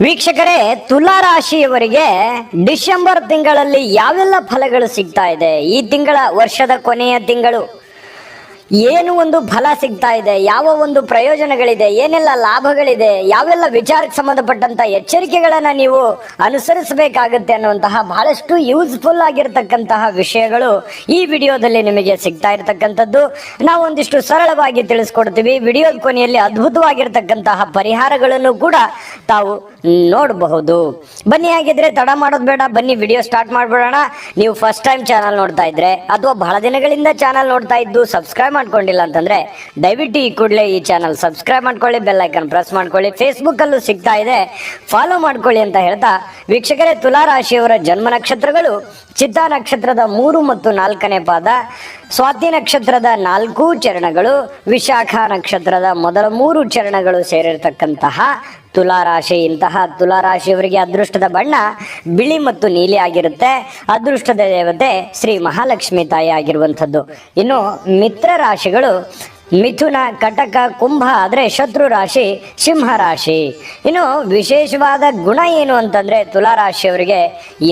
ವೀಕ್ಷಕರೇ ತುಲಾ ರಾಶಿಯವರಿಗೆ ಡಿಸೆಂಬರ್ ತಿಂಗಳಲ್ಲಿ ಯಾವೆಲ್ಲ ಫಲಗಳು ಸಿಗ್ತಾ ಇದೆ? ಈ ತಿಂಗಳ ವರ್ಷದ ಕೊನೆಯ ತಿಂಗಳು ಏನು ಒಂದು ಫಲ ಸಿಗ್ತಾ ಇದೆ? ಯಾವ ಒಂದು ಪ್ರಯೋಜನಗಳಿದೆ? ಏನೆಲ್ಲ ಲಾಭಗಳಿದೆ? ಯಾವೆಲ್ಲ ವಿಚಾರಕ್ಕೆ ಸಂಬಂಧಪಟ್ಟಂತ ಎಚ್ಚರಿಕೆಗಳನ್ನ ನೀವು ಅನುಸರಿಸಬೇಕಾಗುತ್ತೆ ಅನ್ನುವಂತಹ ಬಹಳಷ್ಟು ಯೂಸ್ಫುಲ್ ಆಗಿರ್ತಕ್ಕಂತಹ ವಿಷಯಗಳು ಈ ವಿಡಿಯೋದಲ್ಲಿ ನಿಮಗೆ ಸಿಗ್ತಾ ಇರತಕ್ಕಂಥದ್ದು. ನಾವು ಒಂದಿಷ್ಟು ಸರಳವಾಗಿ ತಿಳಿಸ್ಕೊಡ್ತೀವಿ. ವಿಡಿಯೋದ ಕೊನೆಯಲ್ಲಿ ಅದ್ಭುತವಾಗಿರ್ತಕ್ಕಂತಹ ಪರಿಹಾರಗಳನ್ನು ಕೂಡ ತಾವು ನೋಡಬಹುದು. ಬನ್ನಿ ಆಗಿದ್ರೆ ತಡ ಮಾಡೋದು ಬೇಡ. ಬನ್ನಿ, ವಿಡಿಯೋ ಸ್ಟಾರ್ಟ್ ಮಾಡ್ಬಿಡೋಣ. ನೀವು ಫಸ್ಟ್ ಟೈಮ್ ಚಾನಲ್ ನೋಡ್ತಾ ಇದ್ರೆ, ಅಥವಾ ಬಹಳ ದಿನಗಳಿಂದ ಚಾನಲ್ ನೋಡ್ತಾ ಇದ್ದು ಸಬ್ಸ್ಕ್ರೈಬ್ ಮಾಡ್ಕೊಂಡಿಲ್ಲ ಅಂತಂದ್ರೆ ದಯವಿಟ್ಟು ಈ ಕೂಡಲೇ ಈ ಚಾನಲ್ ಸಬ್ಸ್ಕ್ರೈಬ್ ಮಾಡ್ಕೊಳ್ಳಿ ಬೆಲ್ ಐಕನ್ ಪ್ರೆಸ್ ಮಾಡ್ಕೊಳ್ಳಿ. ಫೇಸ್ಬುಕ್ ಅಲ್ಲೂ ಸಿಗ್ತಾ ಇದೆ. ಫಾಲೋ ಮಾಡ್ಕೊಳ್ಳಿ ಅಂತ ಹೇಳ್ತಾ ವೀಕ್ಷಕರೇ, ತುಲಾ ರಾಶಿಯವರ ಜನ್ಮ ನಕ್ಷತ್ರಗಳು ಚಿತ್ತಾ ನಕ್ಷತ್ರದ ಮೂರು ಮತ್ತು ನಾಲ್ಕನೇ ಪಾದ, ಸ್ವಾತಿ ನಕ್ಷತ್ರದ ನಾಲ್ಕು ಚರಣಗಳು, ವಿಶಾಖ ನಕ್ಷತ್ರದ ಮೊದಲ ಮೂರು ಚರಣಗಳು ಸೇರಿರ್ತಕ್ಕಂತಹ ತುಲಾರಾಶಿ ಇಂತಹ ತುಲಾರಾಶಿಯವರಿಗೆ ಅದೃಷ್ಟದ ಬಣ್ಣ ಬಿಳಿ ಮತ್ತು ನೀಲಿ ಆಗಿರುತ್ತೆ. ಅದೃಷ್ಟದ ದೇವತೆ ಶ್ರೀ ಮಹಾಲಕ್ಷ್ಮಿ ತಾಯಿ ಆಗಿರುವಂಥದ್ದು. ಇನ್ನು ಮಿತ್ರ ರಾಶಿಗಳು ಮಿಥುನ ಕಟಕ ಕುಂಭ ಆದರೆ ಶತ್ರು ರಾಶಿ, ಸಿಂಹ ರಾಶಿ. ಇನ್ನು ವಿಶೇಷವಾದ ಗುಣ ಏನು ಅಂತಂದರೆ ತುಲಾ ರಾಶಿಯವರಿಗೆ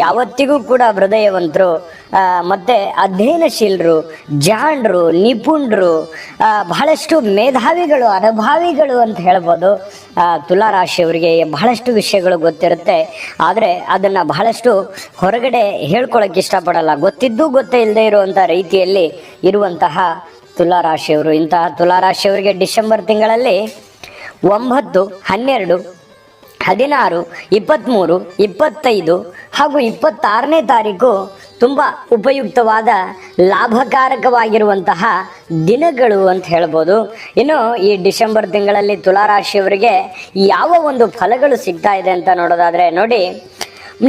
ಯಾವತ್ತಿಗೂ ಕೂಡ ಹೃದಯವಂತರು ಮತ್ತು ಅಧ್ಯಯನಶೀಲರು ಜಾಣರು ನಿಪುಣರು ಬಹಳಷ್ಟು ಮೇಧಾವಿಗಳು, ಅನುಭಾವಿಗಳು ಅಂತ ಹೇಳ್ಬೋದು. ತುಲಾರಾಶಿಯವರಿಗೆ ತುಲಾ ರಾಶಿಯವರಿಗೆ ಬಹಳಷ್ಟು ವಿಷಯಗಳು ಗೊತ್ತಿರುತ್ತೆ. ಆದರೆ ಅದನ್ನು ಬಹಳಷ್ಟು ಹೊರಗಡೆ ಹೇಳ್ಕೊಳಕ್ಕೆ ಇಷ್ಟಪಡಲ್ಲ. ಗೊತ್ತಿದ್ದು ಗೊತ್ತೇ ಇಲ್ಲದೆ ಇರುವಂಥ ರೀತಿಯಲ್ಲಿ ಇರುವಂತಹ ತುಲಾ ರಾಶಿಯವರು ಇಂತಹ ತುಲಾರಾಶಿಯವರಿಗೆ ಡಿಸೆಂಬರ್ ತಿಂಗಳಲ್ಲಿ ಒಂಬತ್ತು, ಹನ್ನೆರಡು, ಹದಿನಾರು, ಇಪ್ಪತ್ತ್ಮೂರು, ಇಪ್ಪತ್ತೈದು ಹಾಗೂ ಇಪ್ಪತ್ತಾರನೇ ತಾರೀಕು ತುಂಬ ಉಪಯುಕ್ತವಾದ ಲಾಭಕಾರಕವಾಗಿರುವಂತಹ ದಿನಗಳು ಅಂತ ಹೇಳ್ಬೋದು. ಇನ್ನು ಈ ಡಿಸೆಂಬರ್ ತಿಂಗಳಲ್ಲಿ ತುಲಾರಾಶಿಯವರಿಗೆ ಯಾವ ಒಂದು ಫಲಗಳು ಸಿಗ್ತಾ ಇದೆ ಅಂತ ನೋಡೋದಾದರೆ ನೋಡಿ,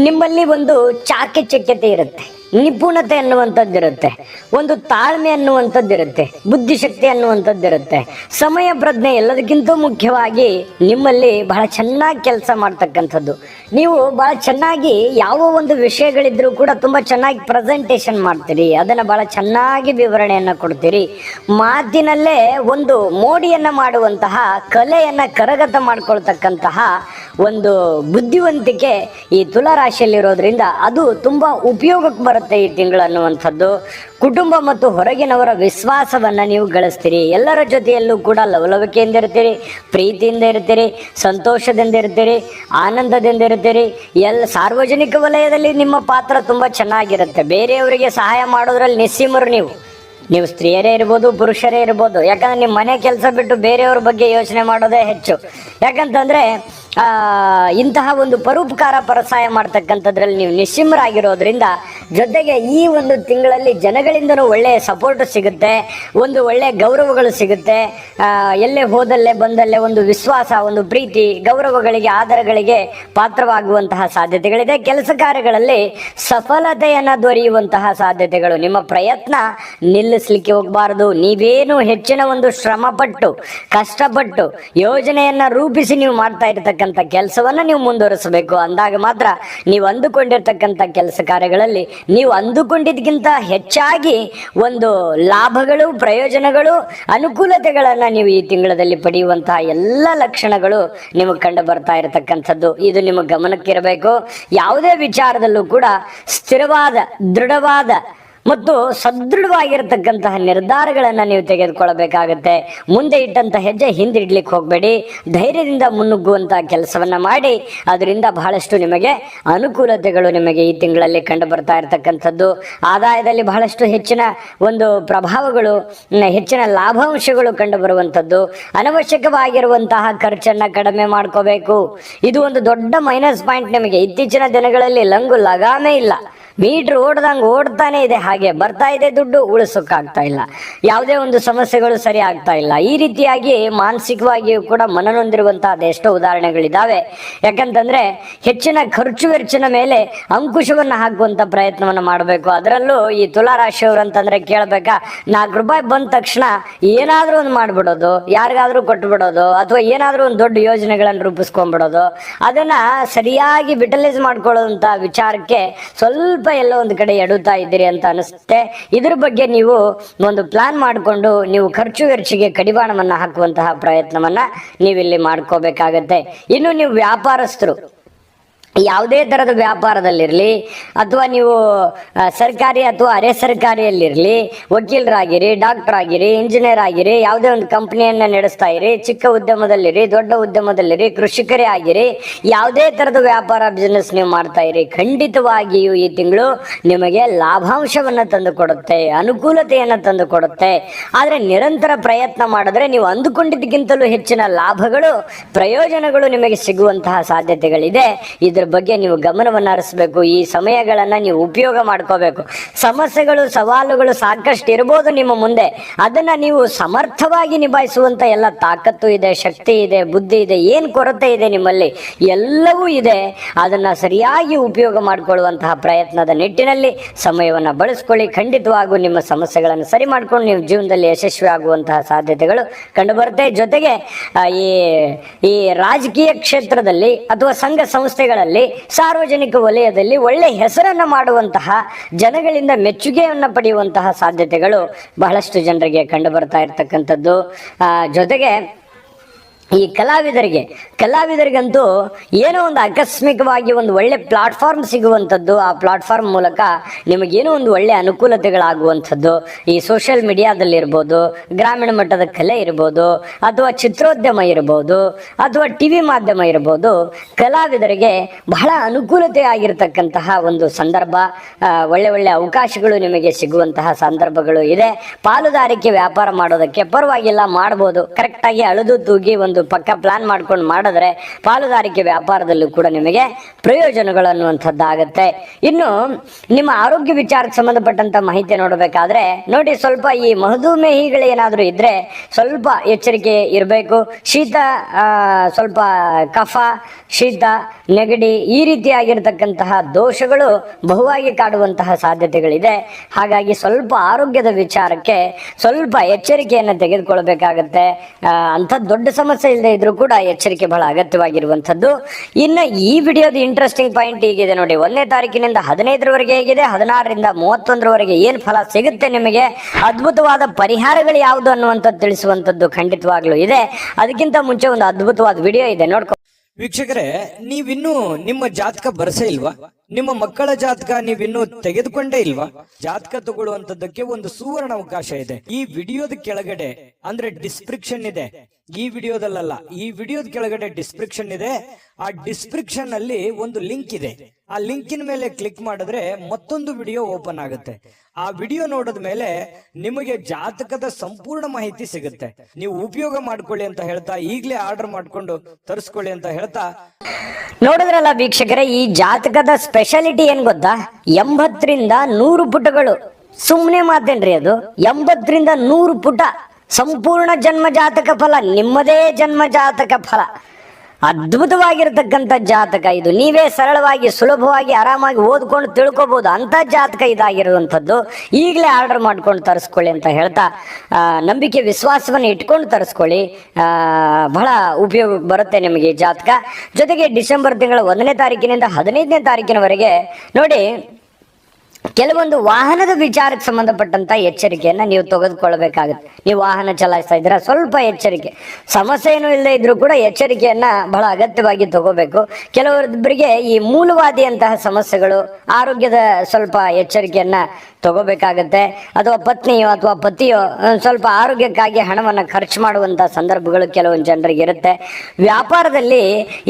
ನಿಮ್ಮಲ್ಲಿ ಒಂದು ಚಾಕಚಕ್ಯತೆ ಇರುತ್ತೆ. ನಿಪುಣತೆ ಅನ್ನುವಂಥದ್ದು ಇರುತ್ತೆ ಒಂದು ತಾಳ್ಮೆ ಅನ್ನುವಂಥದ್ದು ಇರುತ್ತೆ ಬುದ್ಧಿಶಕ್ತಿ ಅನ್ನುವಂಥದ್ದು ಇರುತ್ತೆ ಸಮಯ, ಪ್ರಜ್ಞೆ ಎಲ್ಲದಕ್ಕಿಂತ ಮುಖ್ಯವಾಗಿ ನಿಮ್ಮಲ್ಲಿ ಬಹಳ ಚೆನ್ನಾಗಿ ಕೆಲಸ ಮಾಡ್ತಕ್ಕಂಥದ್ದು. ನೀವು ಬಹಳ ಚೆನ್ನಾಗಿ ಯಾವ ಒಂದು ವಿಷಯಗಳಿದ್ರೂ ಕೂಡ ತುಂಬ ಚೆನ್ನಾಗಿ ಪ್ರೆಸೆಂಟೇಷನ್ ಮಾಡ್ತೀರಿ, ಅದನ್ನು ಬಹಳ ಚೆನ್ನಾಗಿ ವಿವರಣೆಯನ್ನು ಕೊಡ್ತೀರಿ. ಮಾತಿನಲ್ಲೇ ಒಂದು ಮೋಡಿಯನ್ನು ಮಾಡುವಂತಹ, ಕಲೆಯನ್ನು ಕರಗತ ಮಾಡ್ಕೊಳ್ತಕ್ಕಂತಹ ಒಂದು ಬುದ್ಧಿವಂತಿಕೆ ಈ ತುಲಾರಾಶಿಯಲ್ಲಿರೋದ್ರಿಂದ ಅದು ತುಂಬ ಉಪಯೋಗಕ್ಕೆ ಬರುತ್ತೆ. ಈ ತಿಂಗಳು ಅನ್ನುವಂಥದ್ದು, ಕುಟುಂಬ ಮತ್ತು ಹೊರಗಿನವರ ವಿಶ್ವಾಸವನ್ನು ನೀವು ಗಳಿಸ್ತೀರಿ. ಎಲ್ಲರ ಜೊತೆಯಲ್ಲೂ ಕೂಡ ಲವಲವಿಕೆಯಿಂದ ಇರ್ತೀರಿ, ಪ್ರೀತಿಯಿಂದ ಇರ್ತೀರಿ, ಸಂತೋಷದಿಂದ ಇರ್ತೀರಿ, ಆನಂದದಿಂದ ಇರ್ತೀರಿ. ಎಲ್ಲ ಸಾರ್ವಜನಿಕ ವಲಯದಲ್ಲಿ ನಿಮ್ಮ ಪಾತ್ರ ತುಂಬ ಚೆನ್ನಾಗಿರುತ್ತೆ. ಬೇರೆಯವರಿಗೆ ಸಹಾಯ ಮಾಡೋದ್ರಲ್ಲಿ ನಿಸ್ಸೀಮರು ನೀವು. ನೀವು ಸ್ತ್ರೀಯರೇ ಇರ್ಬೋದು, ಪುರುಷರೇ ಇರ್ಬೋದು. ಯಾಕಂದ್ರೆ ನಿಮ್ಮ ಮನೆ ಕೆಲಸ ಬಿಟ್ಟು ಬೇರೆಯವ್ರ ಬಗ್ಗೆ ಯೋಚನೆ ಮಾಡೋದೇ ಹೆಚ್ಚು. ಯಾಕಂತಂದ್ರೆ ಇಂತಹ ಒಂದು ಪರೋಪಕಾರ ಪರಸಾಯ ಮಾಡ್ತಕ್ಕಂಥದ್ರಲ್ಲಿ ನೀವು ನಿಶ್ಚಿಮರಾಗಿರೋದ್ರಿಂದ ಜೊತೆಗೆ ಈ ಒಂದು ತಿಂಗಳಲ್ಲಿ ಜನಗಳಿಂದನೂ ಒಳ್ಳೆಯ ಸಪೋರ್ಟ್ ಸಿಗುತ್ತೆ, ಒಂದು ಒಳ್ಳೆಯ ಗೌರವಗಳು ಸಿಗುತ್ತೆ. ಎಲ್ಲೇ ಹೋದಲ್ಲೇ ಬಂದಲ್ಲೇ ಒಂದು ವಿಶ್ವಾಸ, ಒಂದು ಪ್ರೀತಿ, ಗೌರವಗಳಿಗೆ, ಆಧಾರಗಳಿಗೆ ಪಾತ್ರವಾಗುವಂತಹ ಸಾಧ್ಯತೆಗಳಿದೆ. ಕೆಲಸ ಕಾರ್ಯಗಳಲ್ಲಿ ಸಫಲತೆಯನ್ನು ದೊರೆಯುವಂತಹ ಸಾಧ್ಯತೆಗಳು. ನಿಮ್ಮ ಪ್ರಯತ್ನ ನಿಲ್ಲಿಸ್ಲಿಕ್ಕೆ ಹೋಗಬಾರದು. ನೀವೇನು ಹೆಚ್ಚಿನ ಒಂದು ಶ್ರಮಪಟ್ಟು, ಕಷ್ಟಪಟ್ಟು ಯೋಜನೆಯನ್ನು ರೂಪಿಸಿ ನೀವು ಮಾಡ್ತಾ ಇರತಕ್ಕಂಥ ಕೆಲಸವನ್ನ ನೀವು ಮುಂದುವರಿಸಬೇಕು. ಅಂದಾಗ ಮಾತ್ರ ನೀವು ಅಂದುಕೊಂಡಿರ್ತಕ್ಕಂಥ ಕೆಲಸ ಕಾರ್ಯಗಳಲ್ಲಿ ನೀವು ಅಂದುಕೊಂಡಿದ್ದಕ್ಕಿಂತ ಹೆಚ್ಚಾಗಿ ಒಂದು ಲಾಭಗಳು, ಪ್ರಯೋಜನಗಳು, ಅನುಕೂಲತೆಗಳನ್ನು ನೀವು ಈ ತಿಂಗಳಲ್ಲಿ ಪಡೆಯುವಂತಹ ಎಲ್ಲ ಲಕ್ಷಣಗಳು ನಿಮಗೆ ಕಂಡು ಬರ್ತಾ ಇರತಕ್ಕಂಥದ್ದು. ಇದು ನಿಮ್ಮ ಗಮನಕ್ಕಿರಬೇಕು. ಯಾವುದೇ ವಿಚಾರದಲ್ಲೂ ಕೂಡ ಸ್ಥಿರವಾದ, ದೃಢವಾದ ಮತ್ತು ಸದೃಢವಾಗಿರತಕ್ಕಂತಹ ನಿರ್ಧಾರಗಳನ್ನು ನೀವು ತೆಗೆದುಕೊಳ್ಳಬೇಕಾಗುತ್ತೆ. ಮುಂದೆ ಇಟ್ಟಂತ ಹೆಜ್ಜೆ ಹಿಂದಿಡ್ಲಿಕ್ಕೆ ಹೋಗಬೇಡಿ. ಧೈರ್ಯದಿಂದ ಮುನ್ನುಗ್ಗುವಂತಹ ಕೆಲಸವನ್ನ ಮಾಡಿ. ಅದರಿಂದ ಬಹಳಷ್ಟು ನಿಮಗೆ ಅನುಕೂಲತೆಗಳು ನಿಮಗೆ ಈ ತಿಂಗಳಲ್ಲಿ ಕಂಡು ಬರ್ತಾ ಇರತಕ್ಕಂಥದ್ದು. ಆದಾಯದಲ್ಲಿ ಬಹಳಷ್ಟು ಹೆಚ್ಚಿನ ಒಂದು ಪ್ರಭಾವಗಳು ಹೆಚ್ಚಿನ ಲಾಭಾಂಶಗಳು ಕಂಡು ಬರುವಂಥದ್ದು. ಅನವಶ್ಯಕವಾಗಿರುವಂತಹ ಖರ್ಚನ್ನ ಕಡಿಮೆ ಮಾಡ್ಕೋಬೇಕು. ಇದು ಒಂದು ದೊಡ್ಡ ಮೈನಸ್ ಪಾಯಿಂಟ್ ನಿಮಗೆ. ಇತ್ತೀಚಿನ ದಿನಗಳಲ್ಲಿ ಲಂಗು ಲಗಾಮೇ ಇಲ್ಲ. ಮೀಟ್ರ್ ಓಡ್ದಂಗೆ ಓಡ್ತಾನೆ ಇದೆ. ಹಾಗೆ ಬರ್ತಾ ಇದೆ ದುಡ್ಡು, ಉಳಿಸೋಕ್ಕಾಗ್ತಾ ಇಲ್ಲ. ಯಾವುದೇ ಒಂದು ಸಮಸ್ಯೆಗಳು ಸರಿ ಆಗ್ತಾ ಇಲ್ಲ. ಈ ರೀತಿಯಾಗಿ ಮಾನಸಿಕವಾಗಿಯೂ ಕೂಡ ಮನನೊಂದಿರುವಂತಹ ಅದೆಷ್ಟೋ ಉದಾಹರಣೆಗಳಿದ್ದಾವೆ ಯಾಕಂತಂದ್ರೆ ಹೆಚ್ಚಿನ ಖರ್ಚು ವೆಚ್ಚಿನ ಮೇಲೆ ಅಂಕುಶವನ್ನು ಹಾಕುವಂತ ಪ್ರಯತ್ನವನ್ನು ಮಾಡಬೇಕು. ಅದರಲ್ಲೂ ಈ ತುಲಾ ರಾಶಿಯವರು ಅಂತಂದ್ರೆ ಕೇಳಬೇಕಾ, ನಾಲ್ಕು ರೂಪಾಯಿ ಬಂದ ತಕ್ಷಣ ಏನಾದರೂ ಒಂದು ಮಾಡ್ಬಿಡೋದು, ಯಾರಿಗಾದ್ರೂ ಕೊಟ್ಟು ಬಿಡೋದು ಅಥವಾ ಏನಾದರೂ ಒಂದು ದೊಡ್ಡ ಯೋಜನೆಗಳನ್ನು ರೂಪಿಸ್ಕೊಂಡ್ಬಿಡೋದು. ಅದನ್ನ ಸರಿಯಾಗಿ ಬಿಟಲೈಸ್ ಮಾಡ್ಕೊಳ್ಳೋದಂತ ವಿಚಾರಕ್ಕೆ ಸ್ವಲ್ಪ ಎಲ್ಲೋ ಒಂದು ಕಡೆ ಎಡುತ್ತಾ ಇದ್ದೀರಿ ಅಂತ ಅನಿಸುತ್ತೆ. ಇದ್ರ ಬಗ್ಗೆ ನೀವು ಒಂದು ಪ್ಲಾನ್ ಮಾಡಿಕೊಂಡು ನೀವು ಖರ್ಚು ವೆರ್ಚಿಗೆ ಕಡಿವಾಣವನ್ನ ಹಾಕುವಂತಹ ಪ್ರಯತ್ನವನ್ನ ನೀವಿಲ್ಲಿ ಮಾಡ್ಕೋಬೇಕಾಗತ್ತೆ. ಇನ್ನು ನೀವು ವ್ಯಾಪಾರಸ್ಥರು ಯಾವುದೇ ಥರದ ವ್ಯಾಪಾರದಲ್ಲಿರಲಿ ಅಥವಾ ನೀವು ಸರ್ಕಾರಿ ಅಥವಾ ಅರೆ ಸರ್ಕಾರಿಯಲ್ಲಿರಲಿ ವಕೀಲರಾಗಿರಿ ಡಾಕ್ಟರ್ ಆಗಿರಿ ಇಂಜಿನಿಯರ್ ಆಗಿರಿ, ಯಾವುದೇ ಒಂದು ಕಂಪ್ನಿಯನ್ನು ನಡೆಸ್ತಾ ಇರಿ, ಚಿಕ್ಕ ಉದ್ಯಮದಲ್ಲಿರಿ, ದೊಡ್ಡ ಉದ್ಯಮದಲ್ಲಿರಿ, ಕೃಷಿಕರೇ ಆಗಿರಿ, ಯಾವುದೇ ಥರದ ವ್ಯಾಪಾರ ಬಿಸ್ನೆಸ್ ನೀವು ಮಾಡ್ತಾ ಇರಿ, ಖಂಡಿತವಾಗಿಯೂ ಈ ತಿಂಗಳು ನಿಮಗೆ ಲಾಭಾಂಶವನ್ನು ತಂದು ಕೊಡುತ್ತೆ ಅನುಕೂಲತೆಯನ್ನು ತಂದು ಕೊಡುತ್ತೆ ಆದರೆ ನಿರಂತರ ಪ್ರಯತ್ನ ಮಾಡಿದ್ರೆ ನೀವು ಅಂದುಕೊಂಡಿದ್ದಕ್ಕಿಂತಲೂ ಹೆಚ್ಚಿನ ಲಾಭಗಳು, ಪ್ರಯೋಜನಗಳು ನಿಮಗೆ ಸಿಗುವಂತಹ ಸಾಧ್ಯತೆಗಳಿದೆ. ಇದ್ರ ಬಗ್ಗೆ ನೀವು ಗಮನವನ್ನು ಹರಿಸಬೇಕು. ಈ ಸಮಯಗಳನ್ನು ನೀವು ಉಪಯೋಗ ಮಾಡ್ಕೋಬೇಕು. ಸಮಸ್ಯೆಗಳು, ಸವಾಲುಗಳು ಸಾಕಷ್ಟು ಇರ್ಬೋದು ನಿಮ್ಮ ಮುಂದೆ. ಅದನ್ನ ನೀವು ಸಮರ್ಥವಾಗಿ ನಿಭಾಯಿಸುವಂಥ ಎಲ್ಲ ತಾಕತ್ತು ಇದೆ, ಶಕ್ತಿ ಇದೆ, ಬುದ್ಧಿ ಇದೆ, ಏನು ಕೊರತೆ ಇದೆ ನಿಮ್ಮಲ್ಲಿ? ಎಲ್ಲವೂ ಇದೆ. ಅದನ್ನ ಸರಿಯಾಗಿ ಉಪಯೋಗ ಮಾಡಿಕೊಳ್ಳುವಂತಹ ಪ್ರಯತ್ನದ ನಿಟ್ಟಿನಲ್ಲಿ ಸಮಯವನ್ನು ಬಳಸ್ಕೊಳ್ಳಿ. ಖಂಡಿತವಾಗೂ ನಿಮ್ಮ ಸಮಸ್ಯೆಗಳನ್ನು ಸರಿ ಮಾಡ್ಕೊಂಡು ನೀವು ಜೀವನದಲ್ಲಿ ಯಶಸ್ವಿ ಆಗುವಂತಹ ಸಾಧ್ಯತೆಗಳು ಕಂಡುಬರುತ್ತೆ. ಜೊತೆಗೆ ಈ ಈ ರಾಜಕೀಯ ಕ್ಷೇತ್ರದಲ್ಲಿ ಅಥವಾ ಸಂಘ ಸಂಸ್ಥೆಗಳಲ್ಲಿ ಸಾರ್ವಜನಿಕ ವಲಯದಲ್ಲಿ ಒಳ್ಳೆ ಹೆಸರನ್ನು ಮಾಡುವಂತಹ ಜನಗಳಿಂದ ಮೆಚ್ಚುಗೆಯನ್ನು ಪಡೆಯುವಂತಹ ಸಾಧ್ಯತೆಗಳು ಬಹಳಷ್ಟು ಜನರಿಗೆ ಕಂಡು ಬರ್ತಾ ಜೊತೆಗೆ ಈ ಕಲಾವಿದರಿಗೆ, ಕಲಾವಿದರಿಗಂತೂ ಏನೋ ಒಂದು ಆಕಸ್ಮಿಕವಾಗಿ ಒಂದು ಒಳ್ಳೆ ಪ್ಲಾಟ್ಫಾರ್ಮ್ ಸಿಗುವಂಥದ್ದು, ಆ ಪ್ಲಾಟ್ಫಾರ್ಮ್ ಮೂಲಕ ನಿಮಗೇನೋ ಒಂದು ಒಳ್ಳೆ ಅನುಕೂಲತೆಗಳಾಗುವಂಥದ್ದು. ಈ ಸೋಷಿಯಲ್ ಮೀಡಿಯಾದಲ್ಲಿರ್ಬೋದು ಗ್ರಾಮೀಣ ಮಟ್ಟದ ಕಲೆ ಇರ್ಬೋದು, ಅಥವಾ ಚಿತ್ರೋದ್ಯಮ ಇರ್ಬೋದು, ಅಥವಾ ಟಿ ವಿ ಮಾಧ್ಯಮ ಇರ್ಬೋದು, ಕಲಾವಿದರಿಗೆ ಬಹಳ ಅನುಕೂಲತೆ ಆಗಿರ್ತಕ್ಕಂತಹ ಒಂದು ಸಂದರ್ಭ ಒಳ್ಳೆ ಒಳ್ಳೆ ಅವಕಾಶಗಳು ನಿಮಗೆ ಸಿಗುವಂತಹ ಸಂದರ್ಭಗಳು ಇದೆ. ಪಾಲುದಾರಿಕೆ ವ್ಯಾಪಾರ ಮಾಡೋದಕ್ಕೆ ಪರವಾಗಿಲ್ಲ, ಮಾಡ್ಬೋದು. ಕರೆಕ್ಟಾಗಿ ಅಳೆದು ತೂಗಿ ಒಂದು ಪಕ್ಕ ಪ್ಲಾನ್ ಮಾಡ್ಕೊಂಡು ಮಾಡಿದ್ರೆ ಪಾಲುದಾರಿಕೆ ವ್ಯಾಪಾರದಲ್ಲೂ ಕೂಡ ನಿಮಗೆ ಪ್ರಯೋಜನಗಳು ಅನ್ನುವಂಥದ್ದಾಗತ್ತೆ. ಇನ್ನು ನಿಮ್ಮ ಆರೋಗ್ಯ ವಿಚಾರಕ್ಕೆ ಸಂಬಂಧಪಟ್ಟಂತ ಮಾಹಿತಿ ನೋಡಬೇಕಾದ್ರೆ ನೋಡಿ ಸ್ವಲ್ಪ ಈ ಮಧುಮೇಹಿಗಳು ಏನಾದರೂ ಇದ್ರೆ ಸ್ವಲ್ಪ ಎಚ್ಚರಿಕೆ ಇರಬೇಕು. ಶೀತ ಸ್ವಲ್ಪ ಕಫ, ಶೀತ, ನೆಗಡಿ ಈ ರೀತಿಯಾಗಿರ್ತಕ್ಕಂತಹ ದೋಷಗಳು ಬಹುವಾಗಿ ಕಾಡುವಂತಹ ಸಾಧ್ಯತೆಗಳಿದೆ. ಹಾಗಾಗಿ ಸ್ವಲ್ಪ ಆರೋಗ್ಯದ ವಿಚಾರಕ್ಕೆ ಸ್ವಲ್ಪ ಎಚ್ಚರಿಕೆಯನ್ನು ತೆಗೆದುಕೊಳ್ಬೇಕಾಗತ್ತೆ. ಅಂಥ ದೊಡ್ಡ ಸಮಸ್ಯೆ ಇಲ್ಲದೆ ಇದ್ರೂ ಕೂಡ ಎಚ್ಚರಿಕೆ ಬಹಳ ಅಗತ್ಯವಾಗಿರುವಂತದ್ದು ಇನ್ನು ಈ ವಿಡಿಯೋದ ಇಂಟ್ರೆಸ್ಟಿಂಗ್ ಪಾಯಿಂಟ್ ಹೀಗಿದೆ ನೋಡಿ. ಒಂದನೇ ತಾರೀಕಿನಿಂದ ಹದಿನೈದರವರೆಗೆ ಹೇಗಿದೆ, ಹದಿನಾರರಿಂದ ಮೂವತ್ತೊಂದರವರೆಗೆ ಏನು ಫಲ ಸಿಗುತ್ತೆ ನಿಮಗೆ? ಅದ್ಭುತವಾದ ಪರಿಹಾರಗಳು ಯಾವುದು ಅನ್ನುವಂಥದ್ದು ತಿಳಿಸುವಂತದ್ದು ಖಂಡಿತವಾಗ್ಲೂ ಇದೆ. ಅದಕ್ಕಿಂತ ಮುಂಚೆ ಒಂದು ಅದ್ಭುತವಾದ ವಿಡಿಯೋ ಇದೆ, ನೋಡ್ಕೊ ವೀಕ್ಷಕರೇ, ನೀವಿನ್ನೂ ನಿಮ್ಮ ಜಾತಕ ಬರಸೇ ಇಲ್ವಾ? ನಿಮ್ಮ ಮಕ್ಕಳ ಜಾತಕ ನೀವಿನ್ನೂ ತೆಗೆದುಕೊಂಡೇ ಇಲ್ವಾ? ಜಾತಕ ತಗೊಳ್ಳುವಂತದ್ದಕ್ಕೆ ಒಂದು ಸುವರ್ಣ ಅವಕಾಶ ಇದೆ. ಈ ವಿಡಿಯೋದ ಕೆಳಗಡೆ, ಅಂದ್ರೆ ಡಿಸ್ಕ್ರಿಪ್ಷನ್ ಇದೆ ಈ ವಿಡಿಯೋದಲ್ಲ ಈ ವಿಡಿಯೋದ ಕೆಳಗಡೆ ಡಿಸ್ಕ್ರಿಪ್ಷನ್ ಇದೆ. ಆ ಡಿಸ್ಕ್ರಿಪ್ಷನ್ ಅಲ್ಲಿ ಒಂದು ಲಿಂಕ್ ಇದೆ. ಆ ಲಿಂಕಿನ ಮೇಲೆ ಕ್ಲಿಕ್ ಮಾಡಿದ್ರೆ ಮತ್ತೊಂದು ವಿಡಿಯೋ ಓಪನ್ ಆಗುತ್ತೆ. ಆ ವಿಡಿಯೋ ನೋಡಿದ ಮೇಲೆ ನಿಮಗೆ ಜಾತಕದ ಸಂಪೂರ್ಣ ಮಾಹಿತಿ ಸಿಗುತ್ತೆ. ನೀವು ಉಪಯೋಗ ಮಾಡ್ಕೊಳ್ಳಿ ಅಂತ ಹೇಳ್ತಾ, ಈಗಲೇ ಆರ್ಡರ್ ಮಾಡ್ಕೊಂಡು ತರಿಸ್ಕೊಳ್ಳಿ ಅಂತ ಹೇಳ್ತಾ. ನೋಡಿದ್ರಲ್ಲ ವೀಕ್ಷಕರೇ, ಈ ಜಾತಕದ ಸ್ಪೆಷಾಲಿಟಿ ಏನ್ ಗೊತ್ತಾ? ಎಂಬತ್ತರಿಂದ ನೂರು ಪುಟಗಳು. ಸುಮ್ಮನೆ ಮಾತೇನ್ರಿ ಅದು. ಎಂಬತ್ತರಿಂದ ನೂರು ಪುಟ. ಸಂಪೂರ್ಣ ಜನ್ಮ ಜಾತಕ ಫಲ, ನಿಮ್ಮದೇ ಜನ್ಮ ಜಾತಕ ಫಲ. ಅದ್ಭುತವಾಗಿರ್ತಕ್ಕಂಥ ಜಾತಕ ಇದು. ನೀವೇ ಸರಳವಾಗಿ, ಸುಲಭವಾಗಿ, ಆರಾಮಾಗಿ ಓದ್ಕೊಂಡು ತಿಳ್ಕೊಬಹುದು ಅಂತ ಜಾತಕ ಇದಾಗಿರುವಂಥದ್ದು ಈಗಲೇ ಆರ್ಡರ್ ಮಾಡ್ಕೊಂಡು ತರಿಸ್ಕೊಳ್ಳಿ ಅಂತ ಹೇಳ್ತಾ ನಂಬಿಕೆ, ವಿಶ್ವಾಸವನ್ನು ಇಟ್ಕೊಂಡು ತರಿಸ್ಕೊಳ್ಳಿ. ಬಹಳ ಉಪಯೋಗ ಬರುತ್ತೆ ನಿಮಗೆ ಈ ಜಾತಕ. ಜೊತೆಗೆ ಡಿಸೆಂಬರ್ ತಿಂಗಳ ಒಂದನೇ ತಾರೀಕಿನಿಂದ ಹದಿನೈದನೇ ತಾರೀಕಿನವರೆಗೆ ನೋಡಿ ಕೆಲವೊಂದು ವಾಹನದ ವಿಚಾರಕ್ಕೆ ಸಂಬಂಧಪಟ್ಟಂತ ಎಚ್ಚರಿಕೆಯನ್ನ ನೀವು ತೆಗೆದುಕೊಳ್ಬೇಕಾಗುತ್ತೆ ನೀವು ವಾಹನ ಚಲಾಯಿಸ್ತಾ ಇದ್ದೀರಾ, ಸ್ವಲ್ಪ ಎಚ್ಚರಿಕೆ. ಸಮಸ್ಯೆ ಏನೂ ಇಲ್ಲದೆ ಇದ್ರೂ ಕೂಡ ಎಚ್ಚರಿಕೆಯನ್ನ ಬಹಳ ಅಗತ್ಯವಾಗಿ ತಗೋಬೇಕು. ಕೆಲವೊಬ್ಬರಿಗೆ ಈ ಮೂಲವಾದಿಯಂತಹ ಸಮಸ್ಯೆಗಳು, ಆರೋಗ್ಯದ ಸ್ವಲ್ಪ ಎಚ್ಚರಿಕೆಯನ್ನ ತಗೋಬೇಕಾಗತ್ತೆ. ಅಥವಾ ಪತ್ನಿಯೋ ಅಥವಾ ಪತಿಯೋ ಸ್ವಲ್ಪ ಆರೋಗ್ಯಕ್ಕಾಗಿ ಹಣವನ್ನು ಖರ್ಚು ಮಾಡುವಂತಹ ಸಂದರ್ಭಗಳು ಕೆಲವೊಂದು ಜನರಿಗೆ ಇರುತ್ತೆ. ವ್ಯಾಪಾರದಲ್ಲಿ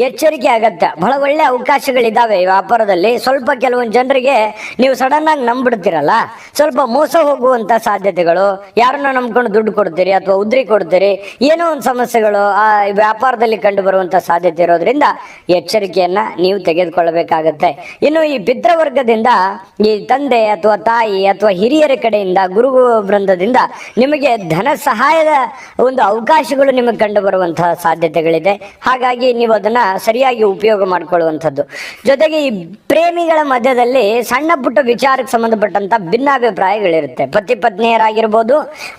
ಎಚ್ಚರಿಕೆ ಆಗತ್ತೆ ಬಹಳ ಒಳ್ಳೆ ಅವಕಾಶಗಳಿದ್ದಾವೆ ವ್ಯಾಪಾರದಲ್ಲಿ. ಸ್ವಲ್ಪ ಕೆಲವೊಂದು ಜನರಿಗೆ ನೀವು ಸಡನ್ ಆಗಿ ನಂಬಿಡ್ತೀರಲ್ಲ? ಸ್ವಲ್ಪ ಮೋಸ ಹೋಗುವಂತ ಸಾಧ್ಯತೆಗಳು, ಯಾರನ್ನ ನಂಬ್ಕೊಂಡು ದುಡ್ಡು ಕೊಡ್ತೀರಿ ಅಥವಾ ಉದ್ರಿ ಕೊಡ್ತೀರಿ, ಏನೋ ಒಂದು ಸಮಸ್ಯೆಗಳು ಆ ವ್ಯಾಪಾರದಲ್ಲಿ ಕಂಡು ಬರುವಂತ ಸಾಧ್ಯತೆ ಇರೋದ್ರಿಂದ ಎಚ್ಚರಿಕೆಯನ್ನ ನೀವು ತೆಗೆದುಕೊಳ್ಳಬೇಕಾಗತ್ತೆ. ಇನ್ನು ಈ ಪಿತೃವರ್ಗದಿಂದ ಈ ತಂದೆ ಅಥವಾ ತಾಯಿ ಅಥವಾ ಹಿರಿಯರ ಕಡೆಯಿಂದ ಗುರು ಬೃಂದದಿಂದ ನಿಮಗೆ ಧನ ಸಹಾಯದ ಒಂದು ಅವಕಾಶಗಳು ನಿಮಗೆ ಕಂಡು ಬರುವಂತಹ ಸಾಧ್ಯತೆಗಳಿದೆ. ಹಾಗಾಗಿ ನೀವು ಅದನ್ನ ಸರಿಯಾಗಿ ಉಪಯೋಗ ಮಾಡಿಕೊಳ್ಳುವಂಥದ್ದು. ಜೊತೆಗೆ ಈ ಪ್ರೇಮಿಗಳ ಮಧ್ಯದಲ್ಲಿ ಸಣ್ಣ ಪುಟ್ಟ ವಿಚಾರ ವಿಚಾರಕ್ಕೆ ಸಂಬಂಧಪಟ್ಟಂತ ಭಿನ್ನಾಭಿಪ್ರಾಯಗಳಿರುತ್ತೆ. ಪತಿ ಪತ್ನಿಯರಾಗಿರ್ಬೋದು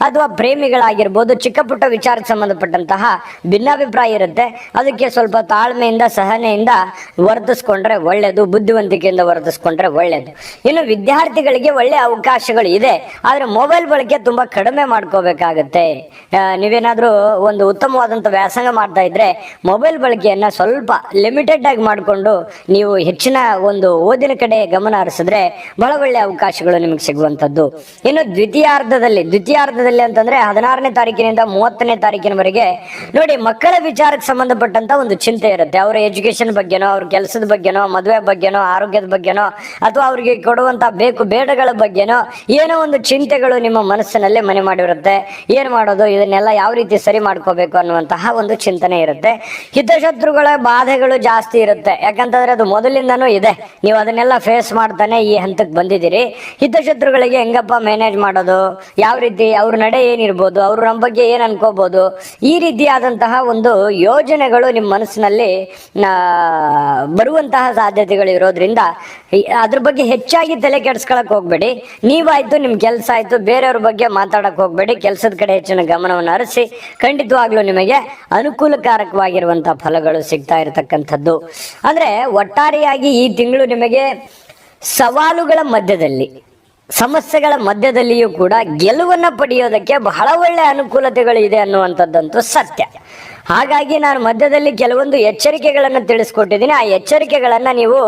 ಅಥವಾ ಪ್ರೇಮಿಗಳಾಗಿರ್ಬೋದು, ಚಿಕ್ಕ ಪುಟ್ಟ ವಿಚಾರಕ್ಕೆ ಸಂಬಂಧಪಟ್ಟಂತಹ ಭಿನ್ನಾಭಿಪ್ರಾಯ ಇರುತ್ತೆ. ಅದಕ್ಕೆ ಸ್ವಲ್ಪ ತಾಳ್ಮೆಯಿಂದ, ಸಹನೆಯಿಂದ ವರ್ತಿಸ್ಕೊಂಡ್ರೆ ಒಳ್ಳೆಯದು ಬುದ್ಧಿವಂತಿಕೆಯಿಂದ ವರ್ತಿಸ್ಕೊಂಡ್ರೆ ಒಳ್ಳೆಯದು ಇನ್ನು ವಿದ್ಯಾರ್ಥಿಗಳಿಗೆ ಒಳ್ಳೆ ಅವಕಾಶಗಳು ಇದೆ. ಆದರೆ ಮೊಬೈಲ್ ಬಳಕೆ ತುಂಬಾ ಕಡಿಮೆ ಮಾಡ್ಕೋಬೇಕಾಗತ್ತೆ. ನೀವೇನಾದ್ರೂ ಒಂದು ಉತ್ತಮವಾದಂಥ ವ್ಯಾಸಂಗ ಮಾಡ್ತಾ ಇದ್ರೆ ಮೊಬೈಲ್ ಬಳಕೆಯನ್ನ ಸ್ವಲ್ಪ ಲಿಮಿಟೆಡ್ ಆಗಿ ಮಾಡಿಕೊಂಡು ನೀವು ಹೆಚ್ಚಿನ ಒಂದು ಓದಿನ ಕಡೆ ಗಮನ ಹರಿಸಿದ್ರೆ ಬಹಳ ಒಳ್ಳೆ ಅವಕಾಶಗಳು ನಿಮಗೆ ಸಿಗುವಂತದ್ದು ಇನ್ನು ದ್ವಿತೀಯಾರ್ಧದಲ್ಲಿ ದ್ವಿತೀಯಾರ್ಧದಲ್ಲಿ ಅಂತಂದ್ರೆ ಹದಿನಾರನೇ ತಾರೀಕಿನಿಂದ ಮೂವತ್ತನೇ ತಾರೀಕಿನವರೆಗೆ ನೋಡಿ ಮಕ್ಕಳ ವಿಚಾರಕ್ಕೆ ಸಂಬಂಧಪಟ್ಟಂತ ಒಂದು ಚಿಂತೆ ಇರುತ್ತೆ. ಅವರ ಎಜುಕೇಶನ್ ಬಗ್ಗೆನೋ, ಅವ್ರ ಕೆಲಸದ ಬಗ್ಗೆನೋ, ಮದುವೆ ಬಗ್ಗೆನೋ, ಆರೋಗ್ಯದ ಬಗ್ಗೆನೋ, ಅಥವಾ ಅವ್ರಿಗೆ ಕೊಡುವಂತ ಬೇಕು ಬೇಡಗಳ ಬಗ್ಗೆನೋ ಏನೋ ಒಂದು ಚಿಂತೆಗಳು ನಿಮ್ಮ ಮನಸ್ಸಿನಲ್ಲಿ ಮನೆ ಮಾಡಿರುತ್ತೆ. ಏನ್ ಮಾಡೋದು, ಇದನ್ನೆಲ್ಲ ಯಾವ ರೀತಿ ಸರಿ ಮಾಡ್ಕೋಬೇಕು ಅನ್ನುವಂತಹ ಒಂದು ಚಿಂತನೆ ಇರುತ್ತೆ. ಹಿತಶತ್ರುಗಳ ಬಾಧೆಗಳು ಜಾಸ್ತಿ ಇರುತ್ತೆ. ಯಾಕಂತಂದ್ರೆ ಅದು ಮೊದಲಿಂದನೂ ಇದೆ. ನೀವು ಅದನ್ನೆಲ್ಲ ಫೇಸ್ ಮಾಡ್ತಾನೆ ಈ ಹಂತಕ್ಕೆ ಬಂದಿದ್ದೀರಿ? ಹಿತಶತ್ರುಗಳಿಗೆ ಹೆಂಗಪ್ಪ ಮ್ಯಾನೇಜ್ ಮಾಡೋದು? ಯಾವ ರೀತಿ? ಅವ್ರ ನಡೆ ಏನಿರ್ಬೋದು? ಅವ್ರ ನಮ್ಮ ಬಗ್ಗೆ ಏನು ಅನ್ಕೋಬಹುದು ಈ ರೀತಿಯಾದಂತಹ ಒಂದು ಯೋಜನೆಗಳು ನಿಮ್ಮ ಮನಸ್ಸಿನಲ್ಲಿ ಬರುವಂತಹ ಸಾಧ್ಯತೆಗಳು ಇರೋದ್ರಿಂದ ಅದ್ರ ಬಗ್ಗೆ ಹೆಚ್ಚಾಗಿ ತಲೆ ಕೆಡ್ಸ್ಕೊಳಕ್ ಹೋಗ್ಬೇಡಿ. ನೀವಾಯ್ತು, ನಿಮ್ ಕೆಲಸ ಆಯ್ತು, ಬೇರೆಯವ್ರ ಬಗ್ಗೆ ಮಾತಾಡಕ್ ಹೋಗ್ಬೇಡಿ. ಕೆಲಸದ ಕಡೆ ಹೆಚ್ಚಿನ ಗಮನವನ್ನು ಹರಿಸಿ, ಖಂಡಿತವಾಗ್ಲೂ ನಿಮಗೆ ಅನುಕೂಲಕಾರಕವಾಗಿರುವಂತಹ ಫಲಗಳು ಸಿಗ್ತಾ ಇರತಕ್ಕಂಥದ್ದು. ಅಂದ್ರೆ ಒಟ್ಟಾರೆಯಾಗಿ ಈ ತಿಂಗಳು ನಿಮಗೆ ಸವಾಲುಗಳ ಮಧ್ಯದಲ್ಲಿ ಸಮಸ್ಯೆಗಳ ಮಧ್ಯದಲ್ಲಿಯೂ ಕೂಡ ಗೆಲುವನ್ನ ಪಡೆಯೋದಕ್ಕೆ ಬಹಳ ಒಳ್ಳೆ ಅನುಕೂಲತೆಗಳು ಇದೆ ಅನ್ನುವಂಥದ್ದಂತೂ ಸತ್ಯ. ಹಾಗಾಗಿ ನಾನು ಮಧ್ಯದಲ್ಲಿ ಕೆಲವೊಂದು ಎಚ್ಚರಿಕೆಗಳನ್ನು ತಿಳಿಸ್ಕೊಟ್ಟಿದ್ದೀನಿ. ಆ ಎಚ್ಚರಿಕೆಗಳನ್ನು ನೀವು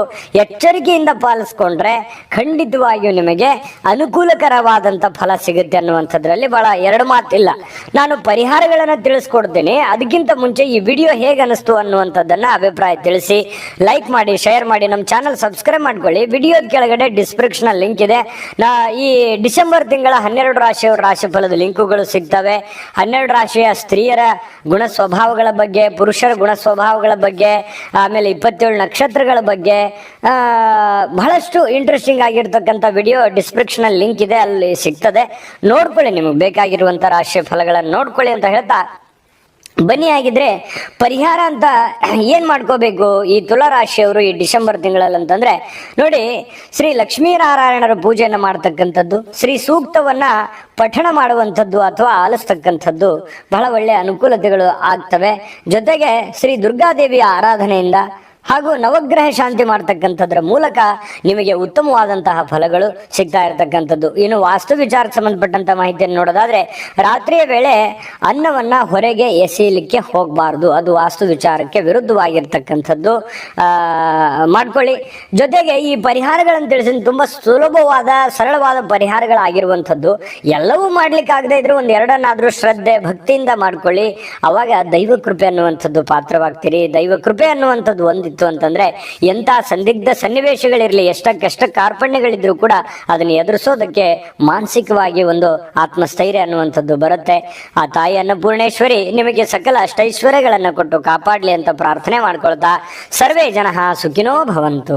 ಎಚ್ಚರಿಕೆಯಿಂದ ಪಾಲಿಸ್ಕೊಂಡ್ರೆ ಖಂಡಿತವಾಗಿಯೂ ನಿಮಗೆ ಅನುಕೂಲಕರವಾದಂಥ ಫಲ ಸಿಗುತ್ತೆ ಅನ್ನುವಂಥದ್ರಲ್ಲಿ ಬಹಳ ಎರಡು ಮಾತಿಲ್ಲ. ನಾನು ಪರಿಹಾರಗಳನ್ನು ತಿಳಿಸ್ಕೊಡ್ತೀನಿ. ಅದಕ್ಕಿಂತ ಮುಂಚೆ ಈ ವಿಡಿಯೋ ಹೇಗೆ ಅನಿಸ್ತು ಅನ್ನುವಂಥದ್ದನ್ನು ಅಭಿಪ್ರಾಯ ತಿಳಿಸಿ, ಲೈಕ್ ಮಾಡಿ, ಶೇರ್ ಮಾಡಿ, ನಮ್ಮ ಚಾನಲ್ ಸಬ್ಸ್ಕ್ರೈಬ್ ಮಾಡ್ಕೊಳ್ಳಿ. ವಿಡಿಯೋದ ಕೆಳಗಡೆ ಡಿಸ್ಕ್ರಿಪ್ಷನ್ ಲಿಂಕ್ ಇದೆ. ನಾ ಈ ಡಿಸೆಂಬರ್ ತಿಂಗಳ ಹನ್ನೆರಡು ರಾಶಿಯವರ ರಾಶಿಫಲದ ಲಿಂಕುಗಳು ಸಿಗ್ತವೆ. ಹನ್ನೆರಡು ರಾಶಿಯ ಸ್ತ್ರೀಯರ ಗುಣ ಸ್ವಭಾವಗಳ ಬಗ್ಗೆ, ಪುರುಷರ ಗುಣ ಸ್ವಭಾವಗಳ ಬಗ್ಗೆ, ಆಮೇಲೆ ಇಪ್ಪತ್ತೇಳು ನಕ್ಷತ್ರಗಳ ಬಗ್ಗೆ ಬಹಳಷ್ಟು ಇಂಟ್ರೆಸ್ಟಿಂಗ್ ಆಗಿರ್ತಕ್ಕಂಥ ವಿಡಿಯೋ ಡಿಸ್ಕ್ರಿಪ್ಷನ್ ಲಿಂಕ್ ಇದೆ, ಅಲ್ಲಿ ಸಿಗ್ತದೆ. ನೋಡ್ಕೊಳ್ಳಿ, ನಿಮಗೆ ಬೇಕಾಗಿರುವಂಥ ರಾಶಿ ಫಲಗಳನ್ನು ನೋಡ್ಕೊಳ್ಳಿ ಅಂತ ಹೇಳ್ತಾ ಬನ್ನಿ ಆಗಿದ್ರೆ ಪರಿಹಾರ ಅಂತ ಏನ್ ಮಾಡ್ಕೋಬೇಕು? ಈ ತುಲಾರಾಶಿಯವರು ಈ ಡಿಸೆಂಬರ್ ತಿಂಗಳಲ್ಲಿ ಅಂತಂದ್ರೆ ನೋಡಿ, ಶ್ರೀ ಲಕ್ಷ್ಮೀನಾರಾಯಣರ ಪೂಜೆಯನ್ನು ಮಾಡ್ತಕ್ಕಂಥದ್ದು, ಶ್ರೀ ಸೂಕ್ತವನ್ನ ಪಠಣ ಮಾಡುವಂಥದ್ದು ಅಥವಾ ಆಲಿಸ್ತಕ್ಕಂಥದ್ದು ಬಹಳ ಒಳ್ಳೆಯ ಅನುಕೂಲತೆಗಳು ಆಗ್ತವೆ. ಜೊತೆಗೆ ಶ್ರೀ ದುರ್ಗಾದೇವಿಯ ಆರಾಧನೆಯಿಂದ ಹಾಗೂ ನವಗ್ರಹ ಶಾಂತಿ ಮಾಡ್ತಕ್ಕಂಥದ್ರ ಮೂಲಕ ನಿಮಗೆ ಉತ್ತಮವಾದಂತಹ ಫಲಗಳು ಸಿಗ್ತಾ ಇರತಕ್ಕಂಥದ್ದು. ಇನ್ನು ವಾಸ್ತು ವಿಚಾರಕ್ಕೆ ಸಂಬಂಧಪಟ್ಟಂತ ಮಾಹಿತಿಯನ್ನು ನೋಡೋದಾದ್ರೆ, ರಾತ್ರಿಯ ವೇಳೆ ಅನ್ನವನ್ನ ಹೊರಗೆ ಎಸೆಯಲಿಕ್ಕೆ ಹೋಗಬಾರ್ದು. ಅದು ವಾಸ್ತು ವಿಚಾರಕ್ಕೆ ವಿರುದ್ಧವಾಗಿರ್ತಕ್ಕಂಥದ್ದು. ಮಾಡ್ಕೊಳ್ಳಿ. ಜೊತೆಗೆ ಈ ಪರಿಹಾರಗಳನ್ನು ತಿಳಿಸಿ ತುಂಬಾ ಸುಲಭವಾದ, ಸರಳವಾದ ಪರಿಹಾರಗಳಾಗಿರುವಂಥದ್ದು. ಎಲ್ಲವೂ ಮಾಡ್ಲಿಕ್ಕೆ ಆಗದೆ ಇದ್ರೆ ಒಂದ್ ಎರಡನ್ನಾದ್ರೂ ಶ್ರದ್ಧೆ, ಭಕ್ತಿಯಿಂದ ಮಾಡ್ಕೊಳ್ಳಿ. ಅವಾಗ ದೈವ ಕೃಪೆ ಅನ್ನುವಂಥದ್ದು ಪಾತ್ರವಾಗ್ತೀರಿ. ದೈವ ಕೃಪೆ ಅನ್ನುವಂಥದ್ದು ಒಂದಿತ್ತು ಅಂತಂದ್ರೆ ಎಂತ ಸಂದಿಗ್ಧ ಸನ್ನಿವೇಶಗಳಿರಲಿ, ಎಷ್ಟಕ್ಕೆಷ್ಟ ಕಾರ್ಪಣ್ಯಗಳಿದ್ರು ಕೂಡ ಅದನ್ನ ಎದುರಿಸೋದಕ್ಕೆ ಮಾನಸಿಕವಾಗಿ ಒಂದು ಆತ್ಮಸ್ಥೈರ್ಯ ಅನ್ನುವಂಥದ್ದು ಬರುತ್ತೆ. ಆ ತಾಯಿ ಅನ್ನಪೂರ್ಣೇಶ್ವರಿ ನಿಮಗೆ ಸಕಲ ಅಷ್ಟೈಶ್ವರ್ಯಗಳನ್ನು ಕೊಟ್ಟು ಕಾಪಾಡಲಿ ಅಂತ ಪ್ರಾರ್ಥನೆ ಮಾಡ್ಕೊಳ್ತಾ, ಸರ್ವೇ ಜನ ಸುಖಿನೋ ಭವಂತು.